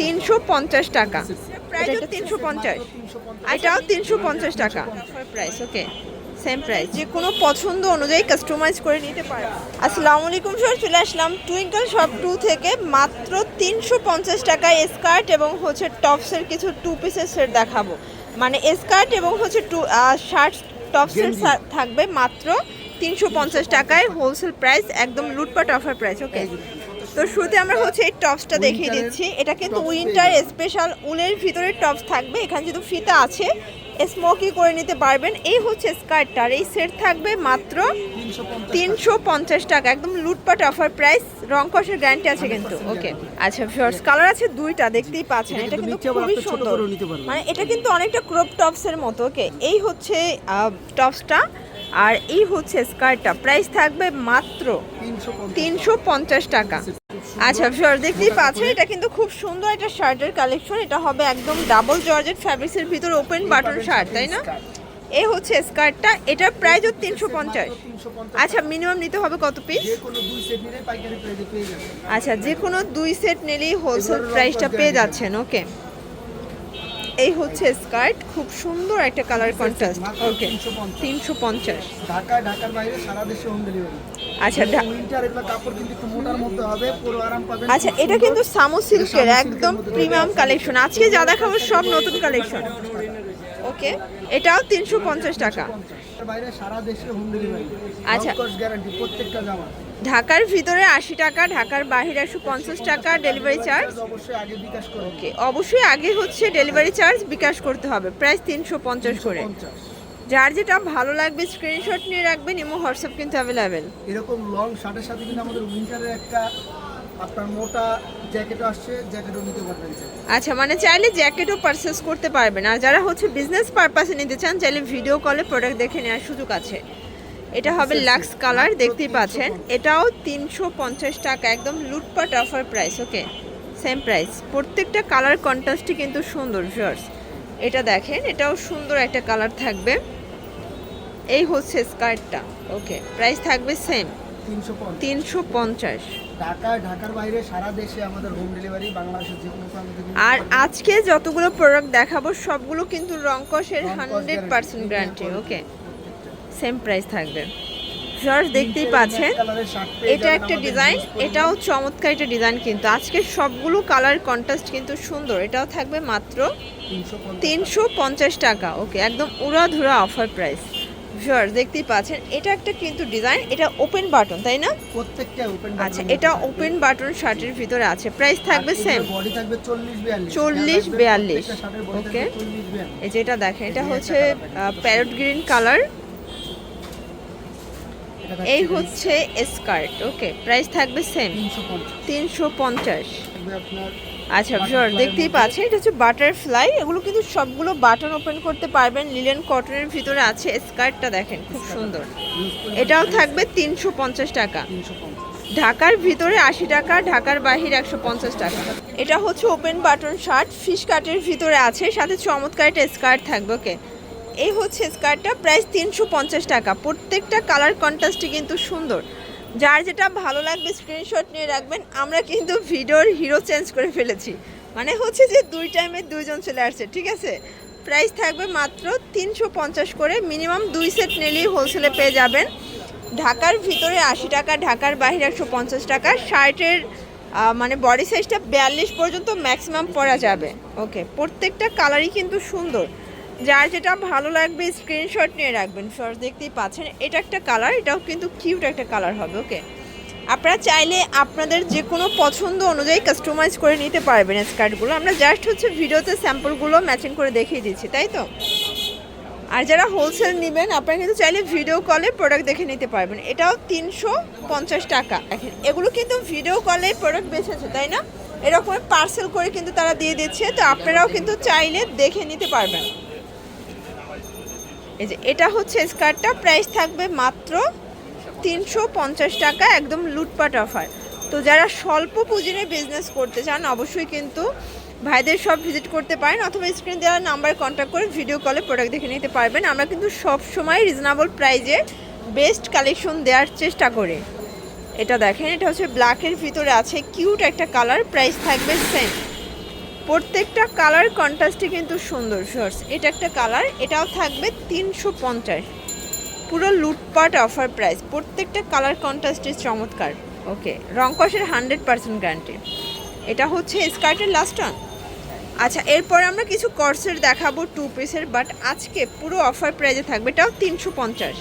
তিনশো পঞ্চাশ টাকা। প্রাইস তিনশো পঞ্চাশ। এটাও তিনশো পঞ্চাশ টাকা। প্রাইস ওকে সেম প্রাইস যে কোনো পছন্দ অনুযায়ী কাস্টমাইজ করে নিতে পারে। আসসালামু আলাইকুম স্যার চলে আসলাম টুইঙ্কল শপ টু থেকে। মাত্র তিনশো পঞ্চাশ টাকায় স্কার্ট এবং হচ্ছে টপসের কিছু টু পিসের সেট দেখাবো। মানে স্কার্ট এবং হচ্ছে টু শার্ট টপসের থাকবে মাত্র তিনশো পঞ্চাশ টাকায়। হোলসেল প্রাইস একদম লুটপাট অফার প্রাইস ওকে তো শুরুতে আমরা হচ্ছে এই টপসটা দেখিয়ে দিচ্ছি। এটা কিন্তু উইন্টার স্পেশাল উলের ভিতরে টপস থাকবে। এখানে যেহেতু ফিতা আছে স্মোকি করে নিতে পারবেন। এই হচ্ছে স্কার্টটার এই সেট থাকবে মাত্র তিনশো পঞ্চাশ টাকা। একদম লুটপাট অফার প্রাইস রং কষের গ্যারান্টি আছে কিন্তু। ওকে আচ্ছা শর্টস কালার আছে দুইটা দেখতেই পাচ্ছেন। এটা কিন্তু খুবই সুন্দর। মানে এটা কিন্তু অনেকটা ক্রপ টপসের মতো। ওকে এই হচ্ছে টপসটা। আর এই হচ্ছে স্কার্টটা প্রাইস থাকবে মাত্র তিনশো পঞ্চাশ টাকা। আচ্ছা ফিওর দেখতেই পাচ্ছেন এটা কিন্তু খুব সুন্দর একটা শার্টের কালেকশন এটা হবে একদম ডাবল জর্জেট ফ্যাব্রিক্সের ভিতর ওপেন বাটন শার্ট তাই না? এই হচ্ছে স্কার্টটা এটার প্রাইসও তিনশো পঞ্চাশ। আচ্ছা মিনিমাম নিতে হবে কত পিস আচ্ছা যে কোনো দুই সেট নিলেই হোলসেল প্রাইসটা পেয়ে যাচ্ছেন ওকে এই হচ্ছে স্কার্ট খুব সুন্দর একটা কালার কন্ট্রাস্ট ওকে তিনশো পঞ্চাশ। ঢাকা ঢাকার বাইরে সারা দেশে হোম ডেলিভারি আচ্ছা উইন্টার এগুলো কাপড় কিন্তু একটু মোটার মধ্যে হবে পুরো আরাম পাবেন। আচ্ছা এটা কিন্তু সামো সিল্কের একদম প্রিমিয়াম কালেকশন আজকে যা দেখাবো সব নতুন কালেকশন ওকে এটাও তিনশো পঞ্চাশ টাকা। ঢাকার বাইরে সারা দেশে হোম ডেলিভারি আচ্ছা। গ্যারান্টি প্রত্যেকটা জামা। ঢাকার ভিতরে আশি টাকা ঢাকার বাইরে একশো পঞ্চাশ টাকা ডেলিভারি চার্জ অবশ্যই আগে ওকে অবশ্যই আগে হচ্ছে ডেলিভারি চার্জ বিকাশ করতে হবে। প্রায় তিনশো পঞ্চাশ করে। যার যেটা ভালো লাগবে স্ক্রিনশট নিয়ে রাখবেন এবং হোয়াটসঅ্যাপ কিন্তু অ্যাভেলেবেল এরকম লং শার্টের সাথে কিন্তু আমাদের উইন্টারের একটা আপনার মোটা জ্যাকেটও আসছে জ্যাকেটও নিতে পারবেন। আচ্ছা মানে চাইলে জ্যাকেটও পারচেস করতে পারবেন। আর যারা হচ্ছে বিজনেস পারপাসে নিতে চান চাইলে ভিডিও কলে প্রোডাক্ট দেখে নেওয়ার সুযোগ আছে। এটা হবে লাক্স কালার দেখতেই পাচ্ছেন। এটাও তিনশো পঞ্চাশ টাকা একদম লুটপাট offer price okay same price প্রত্যেকটা কালার কন্ট্রাস্টই কিন্তু সুন্দর ভিউয়ার্স এটা দেখেন এটাও সুন্দর একটা কালার থাকবে। এই হচ্ছে স্কার্টটা। ওকে প্রাইস থাকবে সেম তিনশো পঞ্চাশ। ঢাকা ঢাকার বাইরে সারা দেশে আমাদের হোম ডেলিভারি বাংলাদেশের যে কোনো প্রান্ত থেকে আর আজকে যতগুলো প্রোডাক্ট দেখাবো সবগুলো কিন্তু রংকসের রং কস hundred. Percent guarantee okay. Same price থাকবে। ভিউয়ার্স দেখতেই পাচ্ছেন এটা একটা ডিজাইন এটাও চমৎকার একটা ডিজাইন কিন্তু। আজকে সবগুলো কালার কন্ট্রাস্ট কিন্তু সুন্দর এটাও থাকবে মাত্র 350 তিনশো পঞ্চাশ টাকা। ওকে একদম উড়াধুরা অফার প্রাইস ভিউয়ার্স দেখতেই পাচ্ছেন এটা একটা কিন্তু ডিজাইন এটা ওপেন বাটন তাই না? প্রত্যেকটা ওপেন আচ্ছা এটা ওপেন বাটন শার্টের ভিতরে আছে। প্রাইস থাকবে সেম বডি থাকবে 40 42 40, 42 ওকে Okay. 40 42 এই যে এটা দেখেন এটা হচ্ছে প্যারট গ্রিন কালার এই হচ্ছে স্কার্ট ওকে প্রাইস থাকবে সেম 350 তিনশো পঞ্চাশ। থাকবে আপনার আচ্ছা শিওর দেখতেই পাচ্ছেন, এটা হচ্ছে বাটারফ্লাই এগুলো কিন্তু সবগুলো বাটন ওপেন করতে পারবেন লিলেন কটনের ভিতরে আছে স্কার্টটা দেখেন, খুব সুন্দর। এটাও থাকবে তিনশো পঞ্চাশ টাকা। ঢাকার ভিতরে আশি টাকা, ঢাকার বাহির একশো পঞ্চাশ টাকা। এটা হচ্ছে ওপেন বাটন শার্ট ফিশ কাটের ভিতরে আছে, সাথে চমৎকার একটা স্কার্ট থাকবে ওকে এই হচ্ছে স্কার্টটা প্রাইস তিনশো পঞ্চাশ টাকা। প্রত্যেকটা কালার কন্ট্রাস্টই কিন্তু সুন্দর। যার যেটা ভালো লাগবে স্ক্রিনশট নিয়ে রাখবেন, আমরা কিন্তু ভিডিওর হিরো চেঞ্জ করে ফেলেছি। মানে হচ্ছে যে দুই টাইমে দুইজন চলে আসছে, ঠিক আছে? প্রাইস থাকবে মাত্র তিনশো পঞ্চাশ করে মিনিমাম দুই সেট নিলেই হোলসেলে পেয়ে যাবেন। ঢাকার ভিতরে আশি টাকা, ঢাকার বাইরে একশো পঞ্চাশ টাকা শার্টের মানে বডি সাইজটা বিয়াল্লিশ পর্যন্ত ম্যাক্সিমাম পরা যাবে। ওকে প্রত্যেকটা কালারই কিন্তু সুন্দর। যার যেটা ভালো লাগবে স্ক্রিনশট নিয়ে রাখবেন। শর্ট দেখতেই পাচ্ছেন, এটা একটা কালার এটাও কিন্তু কিউট একটা কালার হবে ওকে আপনারা চাইলে আপনাদের যে কোনো পছন্দ অনুযায়ী কাস্টমাইজ করে নিতে পারবেন স্কার্টগুলো আমরা জাস্ট হচ্ছে ভিডিওতে স্যাম্পলগুলো ম্যাচিং করে দেখিয়ে দিচ্ছি, তাই তো? আর যারা হোলসেল নেবেন, আপনারা কিন্তু চাইলে ভিডিও কলে প্রোডাক্ট দেখে নিতে পারবেন। এটাও তিনশো পঞ্চাশ টাকা। এগুলো কিন্তু ভিডিও কলে প্রোডাক্ট বেছেছে, তাই না? এরকম পার্সেল করে কিন্তু তারা দিয়ে দিচ্ছে, তো আপনারাও কিন্তু চাইলে দেখে নিতে পারবেন। এই যে এটা হচ্ছে স্কার্টটা, প্রাইস থাকবে মাত্র তিনশো পঞ্চাশ টাকা, একদম লুটপাট অফার। তো যারা স্বল্প পুঁজি নিয়ে বিজনেস করতে চান, অবশ্যই কিন্তু ভাইদের সব ভিজিট করতে পারেন অথবা স্ক্রিন দেওয়ার নাম্বার কন্ট্যাক্ট করে ভিডিও কলে প্রোডাক্ট দেখে নিতে পারবেন। আমরা কিন্তু সব সময় রিজনেবল প্রাইজে বেস্ট কালেকশন দেওয়ার চেষ্টা করি। এটা দেখেন, এটা হচ্ছে ব্ল্যাকের ভিতরে আছে কিউট একটা কালার প্রাইস থাকবে সেম প্রত্যেকটা কালার কন্ট্রাস্টে কিন্তু সুন্দর শর্টস এটা একটা কালার, এটাও থাকবে তিনশো পঞ্চাশ। পুরো লুটপাট অফার প্রাইস প্রত্যেকটা কালার কন্ট্রাস্টে চমৎকার। ওকে রংকসের হান্ড্রেড পার্সেন্ট গ্যারান্টি এটা হচ্ছে স্কার্টের লাস্ট অন আচ্ছা এরপর আমরা কিছু কর্সের দেখাবো টু পিসের বাট আজকে পুরো অফার প্রাইজে থাকবে এটাও তিনশো পঞ্চাশ।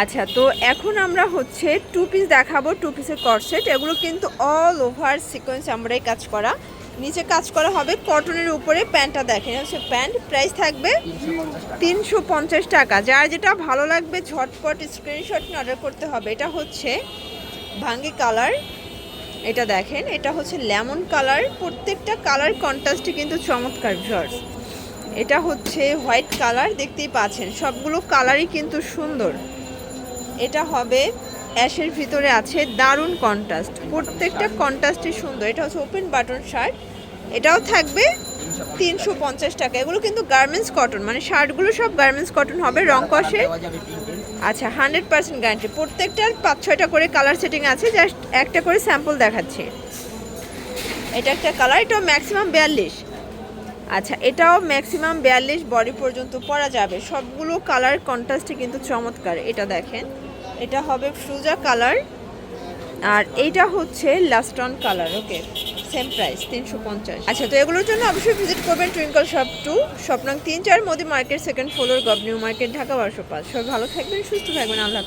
আচ্ছা তো এখন আমরা হচ্ছে টু পিস দেখাবো টু পিসের কর্সেট এগুলো কিন্তু অল ওভার সিকোয়েন্স আমরাই কাজ করা। নিচে কাজ করা হবে কটনের উপরে প্যান্টটা দেখেন। হচ্ছে প্যান্ট, প্রাইস থাকবে তিনশো পঞ্চাশ টাকা। যার যেটা ভালো লাগবে, ঝটপট স্ক্রিনশট নিয়ে অর্ডার করতে হবে। এটা হচ্ছে ভাঙ্গি কালার এটা দেখেন, এটা হচ্ছে লেমন কালার প্রত্যেকটা কালার কন্ট্রাস্টে কিন্তু চমৎকার ভিউয়ার্স এটা হচ্ছে হোয়াইট কালার দেখতেই পাচ্ছেন। সবগুলো কালারই কিন্তু সুন্দর। এটা হবে অ্যাশের ভিতরে আছে দারুণ কন্ট্রাস্ট। প্রত্যেকটা কন্ট্রাস্টই সুন্দর। এটা হচ্ছে ওপেন বাটন শার্ট এটাও থাকবে তিনশো পঞ্চাশ টাকা। এগুলো কিন্তু গার্মেন্টস কটন মানে শার্টগুলো সব গার্মেন্টস কটন হবে, রং কষে। আচ্ছা হান্ড্রেড পার্সেন্ট গ্যারান্টি প্রত্যেকটার পাঁচ, ছয়টা করে কালার সেটিং আছে। জাস্ট একটা করে স্যাম্পল দেখাচ্ছি। এটা একটা কালার এটাও ম্যাক্সিমাম বিয়াল্লিশ। আচ্ছা এটাও ম্যাক্সিমাম বিয়াল্লিশ বডি পর্যন্ত পরা যাবে। সবগুলো কালার কন্ট্রাস্টে কিন্তু চমৎকার। এটা দেখেন। এটা হবে ফ্রুজা কালার আর এইটা হচ্ছে লাস্টন কালার ওকে সেম প্রাইস তিনশো পঞ্চাশ। আচ্ছা তো এগুলোর জন্য অবশ্যই ভিজিট করবেন টুইঙ্কল শপ টু স্বপ্নাং তিন চার, মোদি মার্কেট সেকেন্ড ফ্লোর গভ নিউ মার্কেট ঢাকা বারোশো পাঁচ সবাই ভালো থাকবেন, সুস্থ থাকবেন, আল্লাহ।